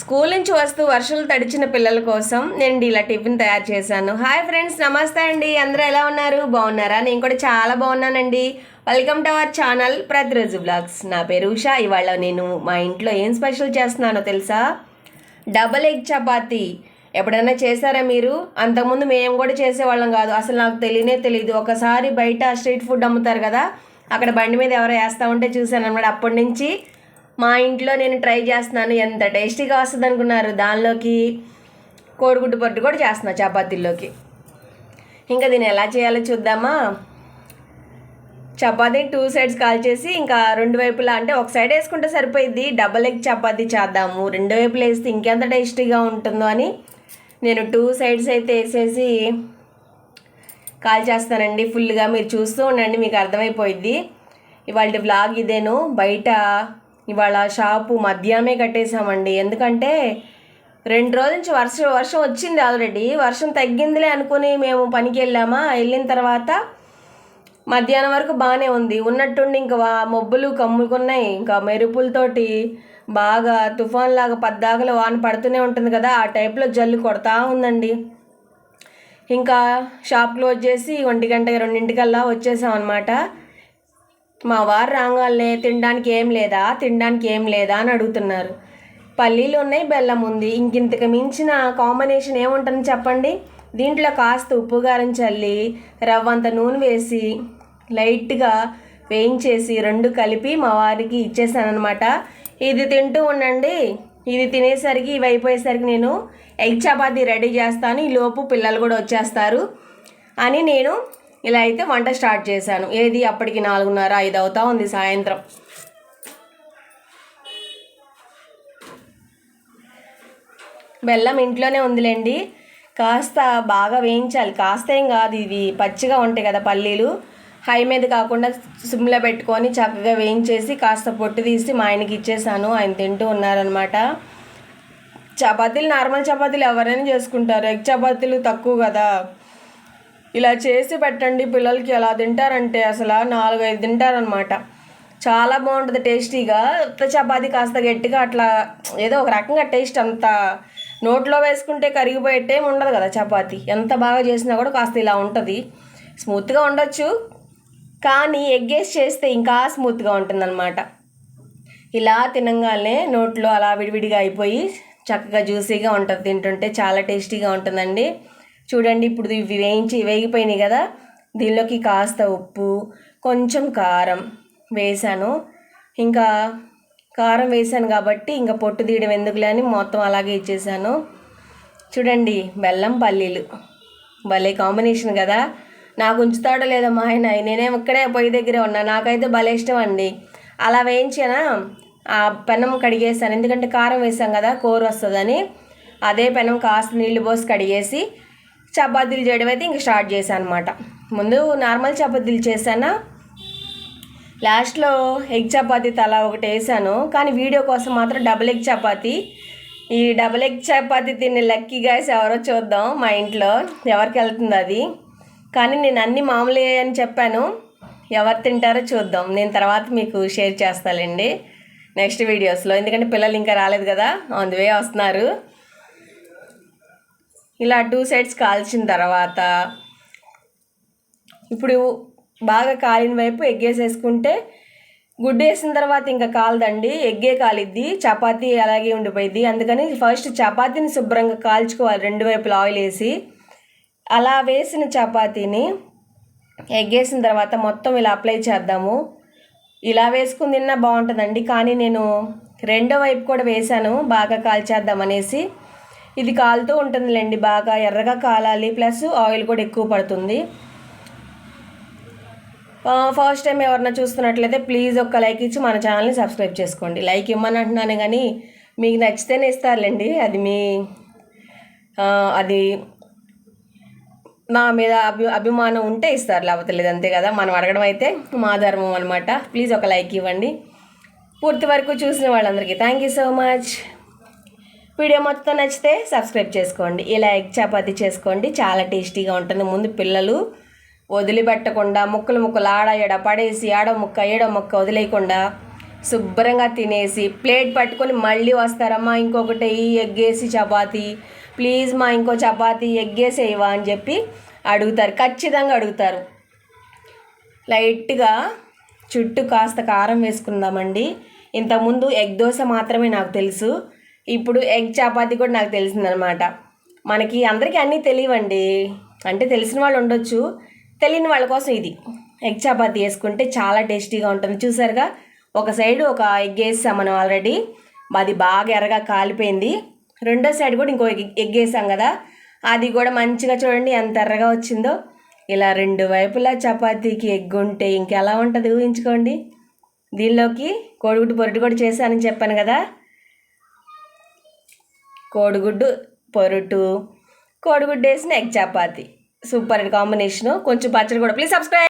School నుంచి వస్తూ వర్షాలు తడిచిన పిల్లల కోసం నేను ఇలా టిఫిన్ తయారు చేశాను. హాయ్ ఫ్రెండ్స్ నమస్తే అండి. అందరూ ఎలా ఉన్నారు? బాగున్నారా? నేను కూడా చాలా బాగున్నానండి. వెల్కమ్ టు అవర్ ఛానల్ ప్రతిరోజు బ్లాగ్స్ నా పేరు ఉషా. ఇవాళ నేను మా ఇంట్లో ఏం స్పెషల్ చేస్తున్నానో తెలుసా? Double egg chapati. ఎప్పుడైనా చేశారా మీరు? అంతకుముందు మేము కూడా చేసేవాళ్ళం కాదు. అసలు నాకు తెలియనే తెలియదు. ఒకసారి బయట స్ట్రీట్ ఫుడ్ అమ్ముతారు కదా అక్కడ బండి మీద ఎవరో వేస్తూ ఉంటే చూశాను అనమాట అప్పటి నుంచి మా ఇంట్లో నేను ట్రై చేస్తున్నాను. ఎంత టేస్టీగా వస్తుంది అనుకున్నారు. దానిలోకి కోడిగుడ్డు పొట్టు కూడా చేస్తున్నా చపాతీల్లోకి. ఇంకా దీన్ని ఎలా చేయాలో చూద్దామా? చపాతీ టూ సైడ్స్ కాల్ చేసి ఇంకా రెండు వైపులా అంటే ఒక సైడ్ వేసుకుంటే సరిపోయింది డబల్ ఎగ్ చపాతీ చేద్దాము. రెండు వైపులు వేస్తే ఇంకెంత టేస్టీగా ఉంటుందో అని నేను టూ సైడ్స్ అయితే వేసేసి కాల్ చేస్తానండి. ఫుల్గా మీరు చూస్తూ ఉండండి మీకు అర్థమైపోయింది ఇవాళ వ్లాగ్ ఇదేను. బయట ఇవాళ షాపు మధ్యాహ్నమే కట్టేసామండి ఎందుకంటే రెండు రోజుల నుంచి వర్షం వర్షం వచ్చింది ఆల్రెడీ. వర్షం తగ్గిందిలే అనుకుని మేము పనికి వెళ్ళామా? వెళ్ళిన తర్వాత మధ్యాహ్నం వరకు బాగానే ఉంది. ఉన్నట్టుండి ఇంకా వా- మబ్బులు కమ్ముకున్నాయి. ఇంకా మెరుపులతోటి బాగా తుఫాన్ లాగా పద్దాకలు వాన పడుతూనే ఉంటుంది కదా ఆ టైప్లో జల్లు కొడతా ఉందండి. ఇంకా షాప్ క్లోజ్ చేసి ఒంటి గంట రెండింటికల్లా వచ్చేసాం అనమాట మా వారు రాగానే తినడానికి ఏం లేదా? తినడానికి ఏం లేదా? అని అడుగుతున్నారు. పల్లీలు ఉన్నాయి బెల్లం ఉంది. ఇంకింతకు మించిన కాంబినేషన్ ఏముంటుంది చెప్పండి? దీంట్లో కాస్త ఉప్పు కారం చల్లి రవ్వంత నూనె వేసి లైట్గా వేయించేసి రెండు కలిపి మా వారికి ఇచ్చేసానమాట ఇది తింటూ ఉండండి. ఇది తినేసరికి ఇవి అయిపోయేసరికి నేను ఎగ్ చపాతీ రెడీ చేస్తాను. ఈ లోపు పిల్లలు కూడా వచ్చేస్తారు అని నేను ఇలా అయితే వంట స్టార్ట్ చేశాను. ఏది? అప్పటికి నాలుగున్నర ఐదు అవుతా ఉంది సాయంత్రం. బెల్లం ఇంట్లోనే ఉందిలేండి. కాస్త బాగా వేయించాలి. కాస్త ఏం కాదు ఇవి. పచ్చిగా ఉంటాయి కదా పల్లీలు. హై మీద కాకుండా సిమ్లో పెట్టుకొని చక్కగా వేయించేసి కాస్త పొట్టు తీసి మా ఆయనకి ఇచ్చేసాను. ఆయన తింటూ ఉన్నారనమాట చపాతీలు నార్మల్ చపాతీలు ఎవరైనా చేసుకుంటారు. ఎగ్ చపాతీలు తక్కువ కదా. ఇలా చేసి పెట్టండి పిల్లలకి ఎలా తింటారంటే అసలు నాలుగు ఐదు తింటారనమాట చాలా బాగుంటుంది టేస్టీగా. ఉత్త కాస్త గట్టిగా అట్లా ఏదో ఒక రకంగా టేస్ట్ అంత నోట్లో వేసుకుంటే కరిగిపోయేట్టే ఉండదు కదా చపాతి. ఎంత బాగా చేసినా కూడా కాస్త ఇలా ఉంటుంది. స్మూత్గా ఉండొచ్చు. కానీ ఎగ్గేసి చేస్తే ఇంకా స్మూత్గా ఉంటుందన్నమాట. ఇలా తినంగానే నోట్లో అలా విడివిడిగా అయిపోయి చక్కగా జ్యూసీగా ఉంటుంది. తింటుంటే చాలా టేస్టీగా ఉంటుందండి. చూడండి ఇప్పుడు ఇవి వేయించి వేగిపోయినాయి కదా. దీనిలోకి కాస్త ఉప్పు కొంచెం కారం వేసాను ఇంకా కారం వేసాను కాబట్టి ఇంకా పొట్టు తీయడం ఎందుకులే అని మొత్తం అలాగే ఇచ్చేసాను చూడండి బెల్లం పల్లీలు. భలే కాంబినేషన్ కదా. నాకు ఉంచుతాడో లేదో మా ఆయన నేనేం ఇక్కడే పొయ్యి దగ్గరే ఉన్నా నాకైతే భలే ఇష్టం అండి. అలా వేయించానా? ఆ పెనం కడిగేసాను ఎందుకంటే కారం వేసాం కదా కూర వస్తుందని. అదే పెనం కాస్త నీళ్ళు పోసి కడిగేసి చపాతీలు చేయడం అయితే ఇంక స్టార్ట్ చేశాను అనమాట ముందు నార్మల్ చపాతీలు చేశానా? లాస్ట్లో ఎగ్ చపాతీ తలా ఒకటి వేసాను కానీ వీడియో కోసం మాత్రం డబుల్ ఎగ్ చపాతీ. ఈ డబుల్ ఎగ్ చపాతీ తినే లక్కీ గాయస్ ఎవరో చూద్దాం మా ఇంట్లో. ఎవరికి వెళ్తుంది అది? కానీ నేను అన్ని మామూలే అని చెప్పాను. ఎవరు తింటారో చూద్దాం. నేను తర్వాత మీకు షేర్ చేస్తానండి నెక్స్ట్ వీడియోస్లో. ఎందుకంటే పిల్లలు ఇంకా రాలేదు కదా. ఆన్ ది వే వస్తున్నారు. ఇలా టూ సైడ్స్ కాల్చిన తర్వాత ఇప్పుడు బాగా కాలిన వైపు ఎగ్గేసేసుకుంటే గుడ్డు వేసిన తర్వాత ఇంకా కాలదండి ఎగ్గే కాలిద్ది చపాతీ అలాగే ఉండిపోయింది అందుకని ఫస్ట్ చపాతీని శుభ్రంగా కాల్చుకోవాలి రెండు వైపులు ఆయిల్ వేసి. అలా వేసిన చపాతీని ఎగ్గేసిన తర్వాత మొత్తం ఇలా అప్లై చేద్దాము. ఇలా వేసుకుని తిన్నా బాగుంటుందండి. కానీ నేను రెండో వైపు కూడా వేశాను బాగా కాల్చేద్దాం అనేసి ఇది కాలుతూ ఉంటుందిలేండి బాగా ఎర్రగా కాలాలి ప్లస్ ఆయిల్ కూడా ఎక్కువ పడుతుంది. ఫస్ట్ టైం ఎవరన్నా చూస్తున్నట్లయితే ప్లీజ్ ఒక్క లైక్ ఇచ్చి మన ఛానల్ని సబ్స్క్రైబ్ చేసుకోండి. లైక్ ఇమ్మని అంటున్నాను కానీ మీకు నచ్చితేనే ఇస్తారులేండి. అది మీ అది మా మీద అభి అభిమానం ఉంటే ఇస్తారు లేకపోతే లేదు అంతే కదా? మనం అడగడం అయితే మా ధర్మం అనమాట ప్లీజ్ ఒక లైక్ ఇవ్వండి. పూర్తి వరకు చూసిన వాళ్ళందరికీ thank you so much. Video మొత్తం నచ్చితే సబ్స్క్రైబ్ చేసుకోండి. ఇలా ఎగ్ చపాతీ చేసుకోండి. చాలా టేస్టీగా ఉంటుంది. ముందు పిల్లలు వదిలిపెట్టకుండా ముక్కలు ముక్కలు ఆడ ఎడ పడేసి ఆడ ముక్క ఏడో ముక్క వదిలేయకుండా శుభ్రంగా తినేసి ప్లేట్ పట్టుకొని మళ్ళీ వస్తారమ్మా ఇంకొకటి ఎగ్గేసి చపాతీ. ప్లీజ్ మా ఇంకో చపాతీ ఎగ్గేసేయవా అని చెప్పి అడుగుతారు. ఖచ్చితంగా అడుగుతారు. లైట్గా చుట్టూ కాస్త కారం వేసుకుందామండి. ఇంతకుముందు ఎగ్ దోశ మాత్రమే నాకు తెలుసు. ఇప్పుడు ఎగ్ చపాతీ కూడా నాకు తెలిసిందనమాట. మనకి అందరికీ అన్నీ తెలియవండి. అంటే తెలిసిన వాళ్ళు ఉండొచ్చు. తెలియని వాళ్ళ కోసం ఇది. ఎగ్ చపాతి వేసుకుంటే చాలా టేస్టీగా ఉంటుంది. చూసారుగా? ఒక సైడ్ ఒక ఎగ్ వేసాం మనం ఆల్రెడీ. అది బాగా ఎర్రగా కాలిపోయింది. రెండో సైడ్ కూడా ఇంకో ఎగ్ ఎగ్ వేసాం కదా? అది కూడా మంచిగా చూడండి ఎంత ఎర్రగా వచ్చిందో. ఇలా రెండు వైపులా చపాతీకి ఎగ్ ఉంటే ఇంకెలా ఉంటుంది ఊహించుకోండి. దీనిలోకి కోడిగుడ్డు పొరటు కూడా చేశానని చెప్పాను కదా? కోడిగుడ్డు పొరుటు కోడిగుడ్డు వేసిన ఎగ్ చపాతి. సూపర్ కాంబినేషను కొంచెం పచ్చడి కూడా. Please subscribe